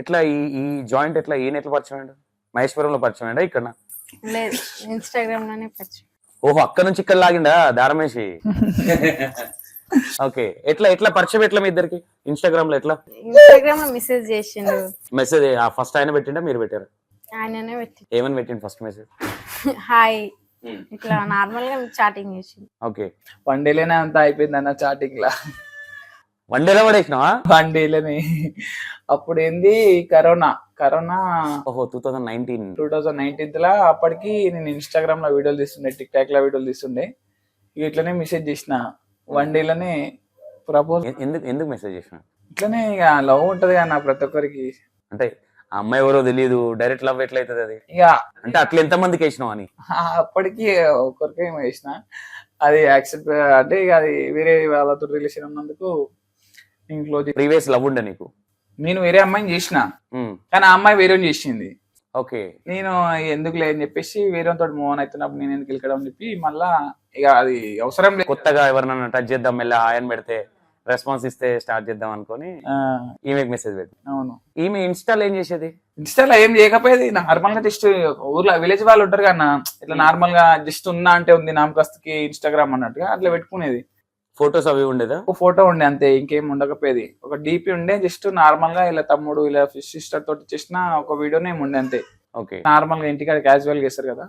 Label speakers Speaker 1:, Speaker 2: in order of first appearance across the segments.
Speaker 1: ఎట్లా ఈ ఈ జాయింట్ ఎట్లా ఈయన ఎట్లా పరిచయం అయ్యాడు? మహేశ్వరంలో పరిచయం అయ్యాడా ఇక్కడ
Speaker 2: లేదు ఇన్స్టాగ్రామ్లోనే పరిచయం.
Speaker 1: ఓహో అక్కడ నుంచి ఇక్కడ లాగిండా? దారమేసి ఓకే ఎట్లా ఎట్లా పరిచయం ఎట్లా మీ ఇద్దరికి? ఇన్స్టాగ్రామ్లో ఎట్లా?
Speaker 2: ఇన్స్టాగ్రామ్లో మెసేజ్ చేసిండు.
Speaker 1: మెసేజ్ ఫస్ట్ ఆయన పెట్టిండా మీరు పెట్టారు?
Speaker 2: ఆయననే పెట్టి
Speaker 1: ఏమని పెట్టిండు ఫస్ట్ మెసేజ్?
Speaker 2: హాయ్. ఇట్లా నార్మల్గా చాటింగ్ చేసిండు.
Speaker 1: ఓకే.
Speaker 3: వన్ డేలోనే అంతా అయిపోయింది అన్న చాటింగ్ లా
Speaker 1: వన్ డేలో పడేసినావా?
Speaker 3: వన్ డేలోనే అప్పుడు ఏంది? కరోనా. కరోనా
Speaker 1: ఓహో two thousand nineteen
Speaker 3: two thousand nineteenth లా అప్పటికి నేను ఇన్స్టాగ్రామ్లో వీడియోలు తీస్తుండే టిక్ టాక్లో వీడియోలు తీస్తుండే. ఇక ఇట్లనే మెసేజ్ చేసిన. వన్ డేలోనే ప్రపోజ్
Speaker 1: ఎందుకు ఎందుకు మెసేజ్ చేసిన
Speaker 3: ఇట్లనే ఇక లవ్ ఉంటది కదా నా ప్రతి ఒక్కరికి.
Speaker 1: అంటే ఆ అమ్మాయి ఎవరో తెలియదు డైరెక్ట్ లవ్ ఎట్లా అవుతుంది అది?
Speaker 3: ఇక
Speaker 1: అంటే అట్లా ఎంత మందికి వేసినావు అని?
Speaker 3: అప్పటికి ఒకరికి ఏమో చేసిన. అది యాక్సెప్ట్ అంటే ఇక అది వేరే వాళ్ళతో రిలేషన్ ఉన్నందుకు క్లోజ్
Speaker 1: ప్రీవియస్ లవ్ ఉండే నీకు?
Speaker 3: నేను వేరే అమ్మాయిని చేసిన. కానీ ఆ అమ్మాయి వేరే చేసింది.
Speaker 1: ఓకే.
Speaker 3: నేను ఎందుకులే అని చెప్పేసి వేరే తోటి మోహన్ అవుతున్నప్పుడు నేను ఎందుకు వెళ్ళడం అని చెప్పి మళ్ళా ఇక అది అవసరం లేదు.
Speaker 1: కొత్తగా ఎవరినైనా టచ్ చేద్దాం మెల్ల ఆయన పెడితే రెస్పాన్స్ ఇస్తే స్టార్ట్ చేద్దాం అనుకొని
Speaker 3: ఆ,
Speaker 1: ఈమెకి మెసేజ్ పెట్టి.
Speaker 3: అవును.
Speaker 1: ఈమె ఇన్స్టాల్ ఏం చేసేది?
Speaker 3: ఇన్స్టాలో ఏం చేయకపోయేది నార్మల్గా జస్ట్ ఊర్లో విలేజ్ వాళ్ళు ఉంటారు కదా ఇట్లా నార్మల్గా జస్ట్ ఉన్నా అంటే ఉంది నామకస్తుకి ఇన్స్టాగ్రామ్ అన్నట్టుగా అట్లా పెట్టుకునేది.
Speaker 1: ఫొటోస్ అవి ఉండేదా?
Speaker 3: ఒక ఫోటో ఉండే అంతే ఇంకేం ఉండకపోయేది. ఒక డీపీ ఉండే జస్ట్ నార్మల్గా ఇలా తమ్ముడు ఇలా సిస్టర్ తోటి చేసిన ఒక వీడియోనే ఉండే అంతే.
Speaker 1: ఓకే.
Speaker 3: నార్మల్గా ఇంటికాడ క్యాజువల్గా చేస్తారు కదా.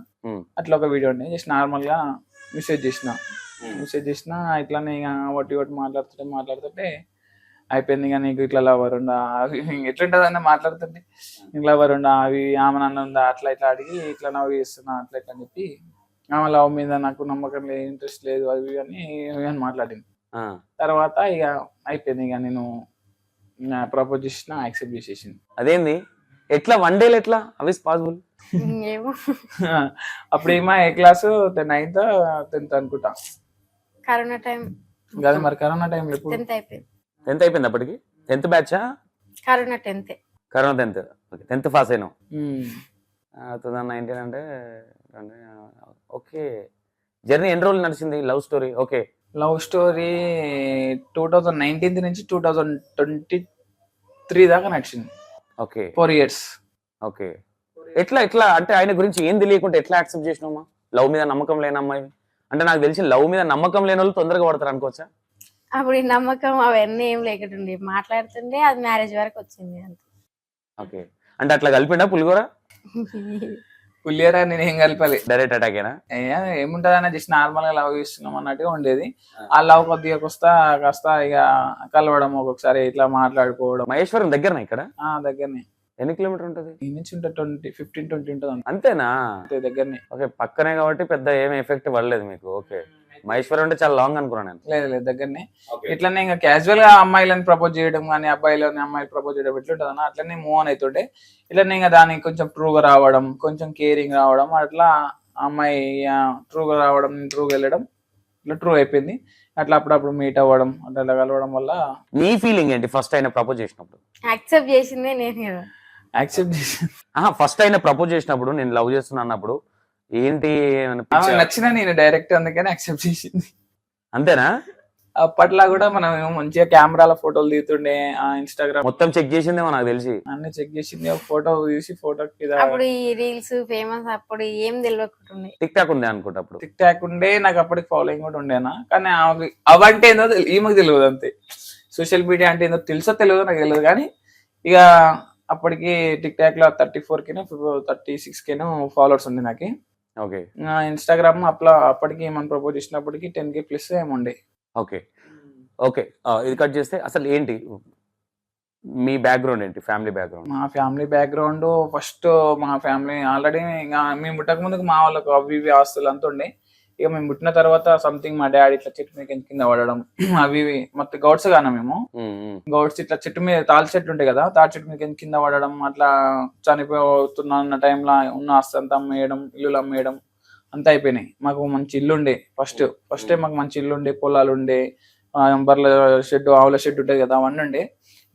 Speaker 3: అట్లా ఒక వీడియో ఉండే జస్ట్ నార్మల్గా మెసేజ్ చేసిన మెసేజ్ చేసిన ఇట్లానే ఇక ఒకటి ఒకటి మాట్లాడుతుంటే మాట్లాడుతుంటే అయిపోయింది ఇక నీకు ఇట్లా లవర్ ఉందా అవి ఎట్లుంటది అన్న మాట్లాడుతుంటే లవర్ ఉందా అవి ఆమె నన్ను ఉందా అట్లా ఇట్లా అడిగి ఇట్లా నవ్వు చేస్తున్నా అట్లా ఇట్లా అని చెప్పి ఆమె లవ్ మీద నాకు నమ్మకం లేదు ఇంట్రెస్ట్ లేదు అవి అని అని మాట్లాడింది. తర్వాత ఇక అయిపోయింది ఇక నేను ప్రపోజ్ చేసిన యాక్సెప్ట్ చేసేసింది.
Speaker 1: అదేంది? ఎట్లా? వన్ డేలు ఎట్లా? అవి పాసిబుల్
Speaker 2: ఏమో
Speaker 3: అప్పుడు ఏమో ఏ క్లాసు నైన్త్ టెన్త్ అనుకుంటా.
Speaker 2: Corona time.
Speaker 3: కదా మరి కరోనా ఎప్పుడు?
Speaker 2: టెన్త్ అయిపోయింది.
Speaker 1: టెన్త్ అయిపోయింది అప్పటికి? Tenth బ్యాచా
Speaker 2: corona tenth
Speaker 1: corona tenth tenth pass అయినావు. టూ థౌసండ్ నైన్టీన్ అంటే ఓకే. జర్నీ ఎన్ని రోజులు నడిచింది? Love story? Okay.
Speaker 3: Love story two thousand nineteenth నుంచి టూ థౌజండ్ ట్వంటీ త్రీ దాకా నడిచింది.
Speaker 1: ఓకే.
Speaker 3: Four years.
Speaker 1: ఓకే. ఎట్లా ఎట్లా? అంటే ఆయన గురించి ఏం తెలియకుండా ఎట్లా యాక్సెప్ట్ చేసినామా లవ్ మీద నమ్మకం లేని అమ్మాయి. అంటే నాకు తెలిసి లవ్ మీద నమ్మకం లేని వాళ్ళు తొందరగా పడతారు అనుకోవచ్చా?
Speaker 2: అప్పుడు ఈ నమ్మకం అవన్నీ ఏం లేకుండే మాట్లాడుతుండే అది మ్యారేజ్ వరకు వచ్చింది అంత.
Speaker 1: ఓకే. అంటే అట్లా కలిపిండా పులిగోర
Speaker 3: పుల్లియరా నేను ఏం కలపాలి.
Speaker 1: డైరెక్ట్ అటాకేనా
Speaker 3: ఏముంటది అన్న జస్ట్ నార్మల్గా లవ్ చేస్తున్నాం అన్నట్టుగా ఉండేది. ఆ. లవ్ కొద్దిగా వస్తా కాస్త ఇక కలవడం ఒక్కొక్కసారి ఇట్లా మాట్లాడుకోవడం.
Speaker 1: మహేశ్వరం దగ్గరనా ఇక్కడ?
Speaker 3: ఆ దగ్గరనే.
Speaker 1: ఎన్ని కిలోమీటర్ ఉంటుంది?
Speaker 3: ఈ నుంచి ఉంటుంది ట్వంటీ ఫిఫ్టీన్ ట్వంటీ ఉంటుంది
Speaker 1: అంతేనా?
Speaker 3: అంతే దగ్గరనే.
Speaker 1: ఓకే పక్కనే కాబట్టి పెద్ద ఏం ఎఫెక్ట్ పడలేదు మీకు. ఓకే. మహేశ్వరం అంటే చాలా లాంగ్ అనుకున్నాను నేను.
Speaker 3: లేదు లేదు దగ్గరనే. ఇట్లనే ఇంకా క్యాజువల్గా అమ్మాయిలను ప్రపోజ్ చేయడం కానీ అబ్బాయిలని అమ్మాయిలు ప్రపోజ్ చేయడం ఎట్లుంటుంది అన్న అట్లనే మూవ్ ఆన్ అవుతుంటే ఇట్లనే ఇంకా దానికి కొంచెం ట్రూగా రావడం కొంచెం కేరింగ్ రావడం అట్లా అమ్మాయి ట్రూగా రావడం ట్రూగా వెళ్ళడం ఇట్లా ట్రూ అయిపోయింది. అట్లా అప్పుడప్పుడు మీట్ అవ్వడం అట్లా కలవడం వల్ల
Speaker 1: నీ ఫీలింగ్ ఏంటి ఫస్ట్ ఆయన ప్రపోజ్ చేసినప్పుడు?
Speaker 2: యాక్సెప్ట్ చేసిందే నేను కదా.
Speaker 3: యాక్సెప్ట్ చేసి
Speaker 1: ఆహా ఫస్ట్ ఆయన ప్రపోజ్ చేసినప్పుడు నేను లవ్ చేస్తున్నా అన్నప్పుడు ఏంటి?
Speaker 3: నచ్చిన నేను డైరెక్ట్ అందుకని యాక్సెప్ట్ చేసింది.
Speaker 1: అంతేనా?
Speaker 3: అప్పట్లో కూడా మనం మంచిగా కెమెరాల ఫోటోలు తీస్తుండే ఆ ఇన్స్టాగ్రామ్
Speaker 1: మొత్తం చెక్ చేసిందేమో నాకు తెలిసి.
Speaker 3: అన్ని చెక్ చేసింది ఫోటో తీసి ఫోటో
Speaker 2: అప్పుడు ఈ రీల్స్ ఫేమస్ అప్పుడు ఏం తెలియకుంటుండే?
Speaker 1: టిక్ టాక్ ఉంది అనుకుంటా అప్పుడు.
Speaker 3: టిక్ టాక్ ఉండే నాకు అప్పటికి ఫాలోయింగ్ కూడా ఉండేనా? కానీ అవంటే ఏందో ఈమెకు తెలియదు అంతే. సోషల్ మీడియా అంటే ఏందో తెలుసో తెలియదో నాకు తెలియదు కానీ ఇక అప్పటికి టిక్ టాక్లో థర్టీ ఫోర్ కేనో థర్టీ సిక్స్ కేనో ఫాలోవర్స్ ఉంది నాకు.
Speaker 1: ఓకే.
Speaker 3: ఇన్స్టాగ్రామ్ అప్లా అప్పటికి ఏమని ప్రపోజ్ చేసినప్పటికి టెన్ కే ప్లస్ ఏముండే
Speaker 1: ఓకే. ఓకే. ఇది కట్ చేస్తే అసలు ఏంటి? మీ బ్యాక్గ్రౌండ్ ఏంటి? Family background.
Speaker 3: మా ఫ్యామిలీ బ్యాక్గ్రౌండ్ ఫస్ట్ మా ఫ్యామిలీ ఆల్రెడీ ఇంకా మేము పుట్టక ముందుకు మా వాళ్ళకు అవి ఇవి ఆస్తులు అంత ఉండే. ఇక మేము పుట్టిన తర్వాత సంథింగ్ మా డాడీ ఇట్లా చెట్టు మీద కింద పడడం అవి ఇవి మొత్తం గౌడ్స్ గానా మేము? గౌడ్స్ ఇట్లా చెట్టు మీద తాళి చెట్టు ఉంటాయి కదా తాళి చెట్టు మీద కింద పడడం అట్లా చనిపోతున్న అన్న టైంలో ఉన్న ఆస్తి అంతా అమ్మేయడం ఇల్లులు అమ్మేయడం అంతా అయిపోయినాయి. మాకు మంచి ఇల్లు ఉండే ఫస్ట్ ఫస్ట్ మాకు మంచి ఇల్లు ఉండే పొలాలు ఉండే బర్ల షెడ్ ఆవుల షెడ్ ఉంటుంది కదా అవన్నీ ఉండే.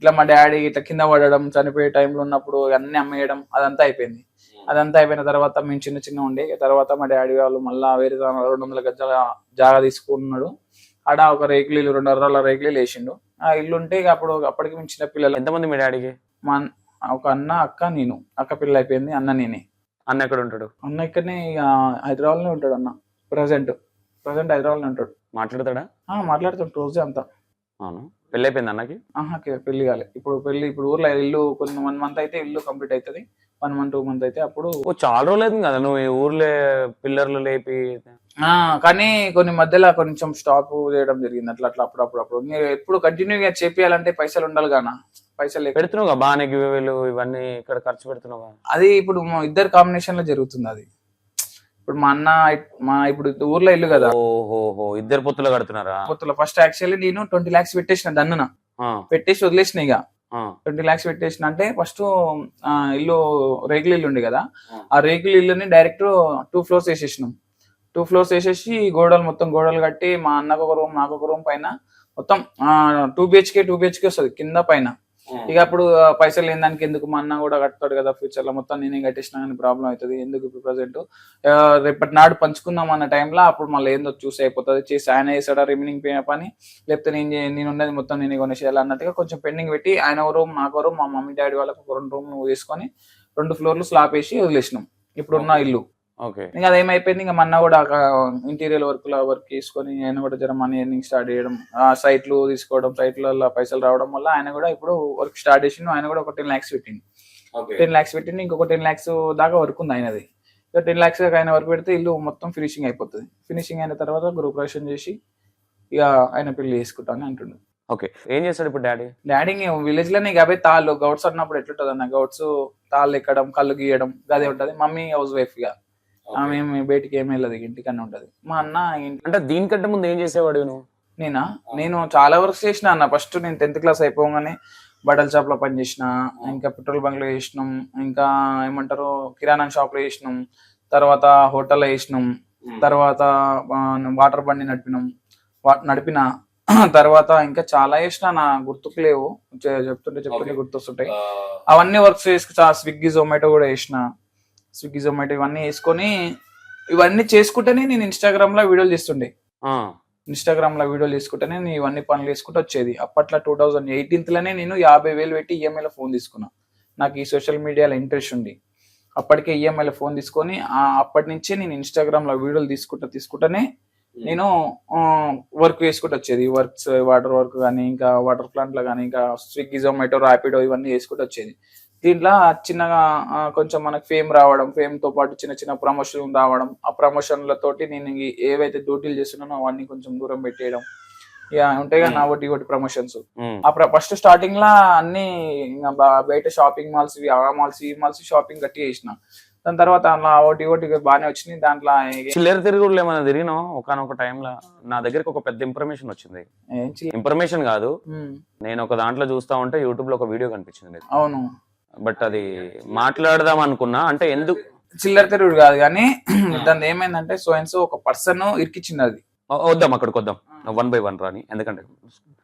Speaker 3: ఇట్లా మా డాడీ ఇట్లా కింద పడడం చనిపోయే టైంలో ఉన్నప్పుడు అన్ని అమ్మేయడం అదంతా అయిపోయింది. అదంతా అయిపోయిన తర్వాత మేము చిన్న చిన్న ఉండే. తర్వాత మా డాడీ వాళ్ళు మళ్ళా వేరే రెండు వందల గజాల జాగా తీసుకున్నాడు. ఆడ ఒక రేకులు ఇల్లు రెండు అర్రాల రేకులు వేసిండు. ఆ ఇల్లు ఉంటే ఇక అప్పుడు అప్పటికి మేము చిన్న పిల్లలు.
Speaker 1: ఎంతమంది మీ డాడీకి?
Speaker 3: మా ఒక అన్న అక్క నేను. అక్క పిల్ల అయిపోయింది అన్న నేనే.
Speaker 1: అన్న ఎక్కడ ఉంటాడు?
Speaker 3: అన్న ఇక్కడనే ఇక హైదరాబాద్లోనే ఉంటాడు అన్న. ప్రజెంట్. ప్రజెంట్ హైదరాబాద్లో ఉంటాడు.
Speaker 1: మాట్లాడతాడా?
Speaker 3: మాట్లాడుతాడు రోజే అంతా.
Speaker 1: అవును? పెళ్ళి అయిపోయింది అన్నకి?
Speaker 3: ఆహా పెళ్ళి కాలే. ఇప్పుడు పెళ్ళి ఇప్పుడు ఊర్లో ఇల్లు కొన్ని వన్ మంత్ అయితే ఇల్లు కంప్లీట్ అవుతుంది వన్ మంత్ టూ మంత్ అయితే అప్పుడు
Speaker 1: ఓ చాలా రోజులు కదా నువ్వు ఈ ఊర్లో పిల్లర్లు లేపి.
Speaker 3: ఆ, కానీ కొన్ని మధ్యలో కొంచెం స్టాప్ చేయడం జరిగింది. అట్లా అట్లా అప్పుడప్పుడు అప్పుడు మీరు ఎప్పుడు కంటిన్యూగా చేపియాలంటే పైసలు ఉండాలి గానా పైసలు లేక
Speaker 1: పెడుతున్నావు బాగానే గివేలు ఇవన్నీ ఇక్కడ ఖర్చు పెడుతున్నావు.
Speaker 3: అది ఇప్పుడు మా ఇద్దరు కాంబినేషన్లో జరుగుతుంది అది. ఇప్పుడు మా అన్న మా ఇప్పుడు ఊర్లో ఇల్లు కదా.
Speaker 1: ఓహోహో ఇద్దరు పొత్తులు కడుతున్నారా?
Speaker 3: కొత్తలో ఫస్ట్ యాక్చువల్లీ నేను ట్వంటీ లాక్స్ పెట్టేసిన దన్నున. పెట్టేసి వదిలేసిన ఇక ట్వంటీ లాక్స్ పెట్టేసిన అంటే ఫస్ట్ ఇల్లు రేకుల ఇల్లు ఉంది కదా.
Speaker 1: ఆ.
Speaker 3: ఆ రేకుల ఇల్లుని డైరెక్ట్ టూ ఫ్లోర్స్ వేసేసినాం. టూ ఫ్లోర్స్ వేసేసి గోడలు మొత్తం గోడలు కట్టి మా అన్నకు ఒక రూమ్ నాకు ఒక రూమ్ పైన మొత్తం టూ బిహెచ్కే టూ బిహెచ్కే వస్తుంది కింద పైన. ఇక అప్పుడు పైసలు లేని దానికి ఎందుకు మా అన్న కూడా కడతాడు కదా ఫ్యూచర్లో? మొత్తం నేనే కట్టేసినా కానీ ప్రాబ్లం అవుతుంది. ఎందుకు ఇప్పుడు ప్రజెంట్ రేపటి నాడు పంచుకుందాం అన్న టైంలో అప్పుడు మళ్ళీ ఏందో చూసి అయిపోతుంది. చేసి ఆయన వేసాడా రిమైనింగ్ పని? లేకపోతే నేను నేను ఉన్నది మొత్తం నేను కొనేసేయాలి అన్నట్టుగా కొంచెం పెండింగ్ పెట్టి ఆయన రూమ్ నాకు రూమ్ మా మమ్మీ డాడీ వాళ్ళకి ఒక రెండు రూమ్ వేసుకొని రెండు ఫ్లోర్లు స్లాప్ వేసి వదిలేసినాం. ఇప్పుడు ఉన్న ఇల్లు. ఇంకా అది ఏమైపోయింది ఇంకా మన్న కూడా ఇంటీరియర్ వర్క్లో వర్క్ చేసుకొని ఆయన కూడా జర మనీ ఎర్నింగ్ స్టార్ట్ చేయడం ఆ సైట్లు తీసుకోవడం సైట్లలో పైసలు రావడం వల్ల ఆయన కూడా ఇప్పుడు వర్క్ స్టార్ట్ చేసిండు ఆయన కూడా ఒక టెన్ ల్యాక్స్ పెట్టింది టెన్ ల్యాక్స్ పెట్టింది ఇంకొక టెన్ ల్యాక్స్ దాకా వర్క్ ఉంది ఆయనది. టెన్ ల్యాక్స్ ఆయన వర్క్ పెడితే ఇల్లు మొత్తం ఫినిషింగ్ అయిపోతుంది. ఫినిషింగ్ అయిన తర్వాత గృహప్రవేశం చేసి ఇక ఆయన పెళ్ళి చేసుకుంటాను అంటుండు.
Speaker 1: ఓకే. ఏం చేస్తాడు ఇప్పుడు డాడీ?
Speaker 3: డాడీ విలేజ్లోనే కాబట్టి తాళ్ళు గౌడ్స్ అన్నప్పుడు ఎట్లుంటది అన్న గౌడ్స్ తాళ్ళు ఎక్కడం కళ్ళు గీయడం గదే ఉంటది. మమ్మీ హౌస్ వైఫ్గా. ఆమె ఏమి బయటికి ఏమి వెళ్ళదు ఇంటికన్నా ఉంటది. మా అన్న ఇంటి
Speaker 1: అంటే దీనికంటే ముందు ఏం చేసేవాడు నువ్వు?
Speaker 3: నేనా? నేను చాలా వర్క్ చేసిన అన్న. ఫస్ట్ నేను టెన్త్ క్లాస్ అయిపోగానే బట్టల షాప్లో పని చేసిన ఇంకా పెట్రోల్ బంక్లో చేసినాం ఇంకా ఏమంటారు కిరాణా షాప్లో చేసినాం తర్వాత హోటల్లో చేసినాం తర్వాత వాటర్ బండి నడిపినాం వా- నడిపిన తర్వాత ఇంకా చాలా చేసిన నా గుర్తుకు లేవు. చె- చెప్తుంటే చెప్తుంటే గుర్తొస్తుంటాయి. అవన్నీ వర్క్స్ చేసుకు స్విగ్గీ జొమాటో కూడా చేసిన. స్విగ్గీ జొమాటో ఇవన్నీ వేసుకొని ఇవన్నీ చేసుకుంటేనే నేను ఇన్స్టాగ్రామ్లో వీడియోలు చేస్తుండే
Speaker 1: ఆ,
Speaker 3: ఇన్స్టాగ్రామ్లో వీడియోలు తీసుకుంటేనే నేను ఇవన్నీ పనులు చేసుకుంటూ వచ్చేది. అప్పట్లో టూ థౌజండ్ ఎయిటీన్త్లోనే నేను యాభై వేలు పెట్టి ఈఎంఐలో ఫోన్ తీసుకున్నా. నాకు ఈ సోషల్ మీడియాలో ఇంట్రెస్ట్ ఉంది అప్పటికే ఈఎంఐలో ఫోన్ తీసుకొని అప్పటి నుంచే నేను ఇన్స్టాగ్రామ్లో వీడియోలు తీసుకుంటా తీసుకుంటానే నేను వర్క్ చేసుకుంటూ వచ్చేది. వర్క్స్ వాటర్ వర్క్ కానీ ఇంకా వాటర్ ప్లాంట్లో కానీ ఇంకా స్విగ్గీ జొమాటో ర్యాపిడో ఇవన్నీ చేసుకుంటూ వచ్చేది. దీంట్లో చిన్నగా కొంచెం మనకు ఫేమ్ రావడం ఫేమ్తో పాటు చిన్న చిన్న ప్రమోషన్ రావడం ఆ ప్రమోషన్లతోటి నేను ఏవైతే డ్యూటీలు చేస్తున్నానో అవన్నీ కొంచెం దూరం పెట్టేయడం. ఇక ఉంటాయి కదా నా ఒకటి ఒకటి ప్రమోషన్స్ ఆ ఫస్ట్ స్టార్టింగ్ లా అన్ని బయట షాపింగ్ మాల్స్ ఆ మాల్స్ ఈ మాల్స్ షాపింగ్ గట్టి చేసిన. దాని తర్వాత అలా ఒకటి ఒకటి బాగానే వచ్చినాయి. దాంట్లో
Speaker 1: చిల్లర తిరుగుళ్ళు ఏమైనా తిరిగినావు? ఒకనొక టైంలో నా దగ్గరికి ఒక పెద్ద ఇన్ఫర్మేషన్ వచ్చింది. ఇన్ఫర్మేషన్ కాదు. నేను ఒక దాంట్లో చూస్తా ఉంటే యూట్యూబ్లో ఒక వీడియో కనిపించింది.
Speaker 3: అవును.
Speaker 1: బట్ అది మాట్లాడదాం అనుకున్నా. అంటే ఎందుకు?
Speaker 3: చిల్లర తిరుగుడు కాదు కానీ దాని ఏమైందంటే సో అండ్ సో ఒక పర్సన్ ఇరికిచ్చింది అది.
Speaker 1: వద్దాం అక్కడికి వద్దాం. వన్ బై వన్ రాని. ఎందుకంటే